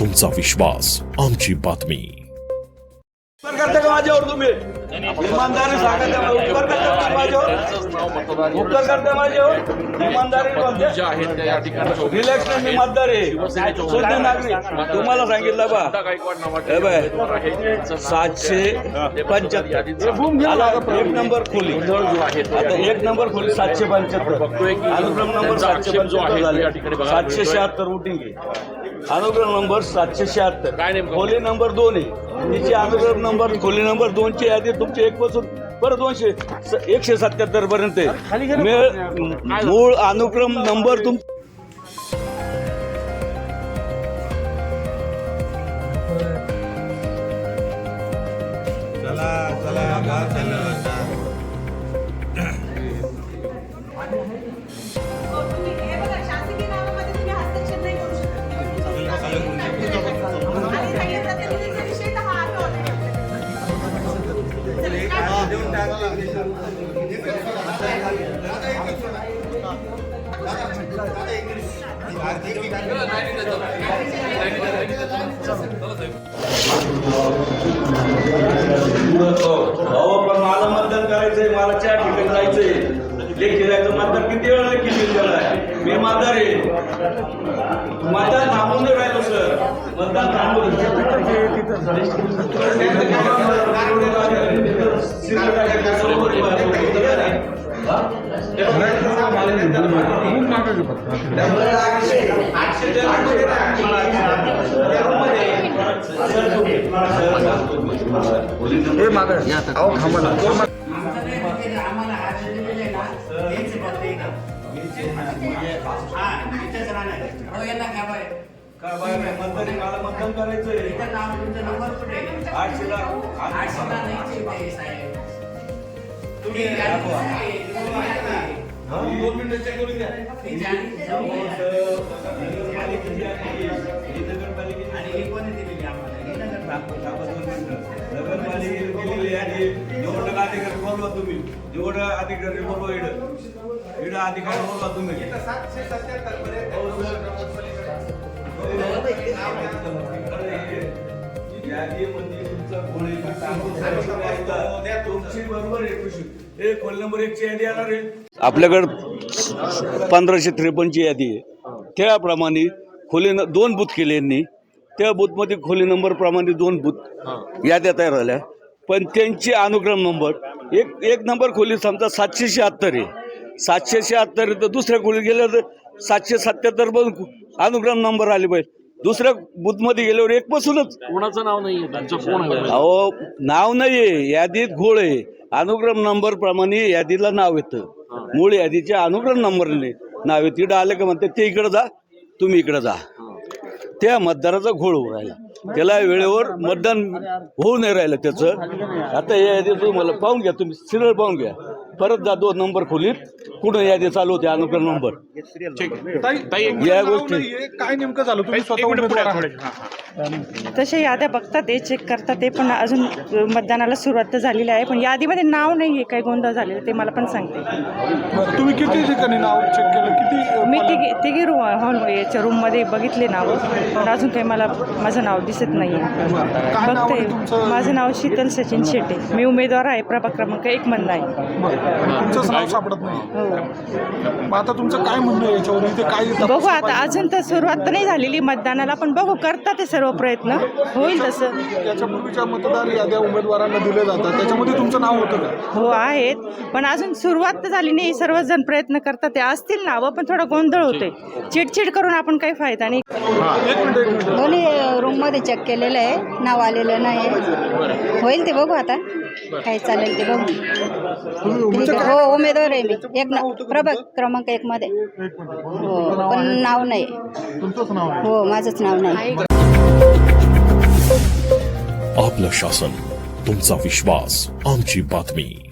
तुमचा विश्वास आमची बातमी. उपकार करता का माझ्यावर तुम्ही. इमानदारी सांगा उपकार करता का माझ्यावर उपकार करता माझ्यावर इमानदारी रिलॅक्स मी मतदार आहे. नागरिक. तुम्हाला सांगितलं बा. हे बाय सातशे पंच्याहत्तर. आला एक नंबर खोली. आता एक नंबर खोली सातशे पंच्याहत्तर. अनुक्रम नंबर सातशे पंच्याहत्तर झाले. सातशे शहात्तर वोटिंग आहे. अनुक्रम नंबर सातशे शहात्तर. काय नेमकं? खोली नंबर दोन आहे. तिची अनुक्रम नंबर खोली नंबर दोनची यादी तुमची एक पासून परत दोनशे स- एकशे सत्याहत्तर पर्यंत आहे. मे- मूळ अनुक्रम नंबर तुम चला चला आता. पण मला मतदान करायचंय मला चार ठिकाणी जायचंय लेखी जायचं मतदान किती वेळा लेखी आहे मी मतदार आहे मतदान थांबून नाही. राहिलो सर मतदान थांबून काय बाय बाय, मतदान आहे, मला मतदान करायचंय आठशे तुम्ही दाखवा. दोन मिनिटं चेक करून द्या. नगरपालिकेने निवडणूक अधिकारी बोलवा तुम्ही निवडणूक अधिकारी बोलवा इड इड अधिकारी बोलवा तुम्ही यादी आपल्याकडं पंधराशे त्रेपन्नची यादी आहे. त्याप्रमाणे खोली दोन बूथ केले यांनी. त्या बूथमध्ये खोली नंबर प्रमाणे दोन बूथ याद्या तयार झाल्या पण त्यांचे अनुक्रम नंबर एक एक नंबर खोली समजा सातशे शहात्तर आहे. सातशे शहात्तर तर दुसऱ्या खोलीत गेल्यावर तर सातशे सत्याहत्तर पण अनुक्रम नंबर आले पाहिजे. दुसऱ्या बूथमध्ये गेल्यावर एक पासूनच कोणाचं नाव आहे? अहो नाव नाहीये यादीत घोळ आहे. अनुक्रम नंबर प्रमाणे यादीला नाव येतं. मूळ यादीच्या अनुक्रम नंबरने नाव येतं. इकडं आलं का म्हणते ते इकडं जा तुम्ही इकडं जा. त्या मतदाराचा घोळ होऊ राहिला. त्याला वेळेवर मतदान होऊ नाही राहिलं त्याचं. आता हे यादी तुम्हाला पाहून घ्या तुम्ही सिरियल पाहून घ्या. परत जा दोन नंबर खोलीत. कुठं यादी चालू होते अनुक्रम नंबर. ताई ताई या गोष्टी. काय नेमकं झालं? तुम्ही स्वतः उमेदवार आहात. तसे याद्या बघतात ते चेक करतात ते पण अजून मतदानाला सुरुवात तर झालेली आहे पण यादीमध्ये नाव नाही आहे काही गोंधळ झालेला ते मला पण सांगते. बरं, तुम्ही किती ठिकाणी नाव चेक केलं? किती मी तिघी तिघी रूम हॉल याच्या रूममध्ये बघितले नाव. पण अजून काही मला माझं नाव दिसत नाही आहे काय नाव आहे बघते तुमचं? माझं नाव शीतल सचिन शेटे मी उमेदवार आहे प्रभाग क्रमांक एक मधला आहे. बरं. तुमचंच नाव सापडत नाही. हो मग आता तुमचं काय म्हणणं आहे याच्यावर इथे काय बघू आता? अजून तर सुरुवात तर नाही झालेली मतदानाला पण बघू करतात ते सर्व प्रयत्न. होईल तसं. याच्यापूर्वीच्या मतदार याद्या उमेदवारांना दिल्या जातात. त्याच्यामध्ये तुमचं नाव होतं का? हो आहेत. पण अजून सुरुवात तर झाली नाही. सर्वजण प्रयत्न करतात. ते असतील नावं पण थोडा गोंधळ होते चिडचिड करून आपण काही फायदा नाही. हां. एक मिनिट एक मिनिट. दोन्ही रूममध्ये चेक केलेलं आहे. नाव आलेलं नाही होईल ते बघू आता. काय चालेल ते बघू. ठीक आहे. हो उमेदवार आहे मी. एक ना प्रभाग क्रमांक एक मध्ये. हो पण नाव नाही. तुमचंच नाव आहे. हो माझंच नाव नाही. आपलं शासन तुमचा विश्वास आमची बातमी.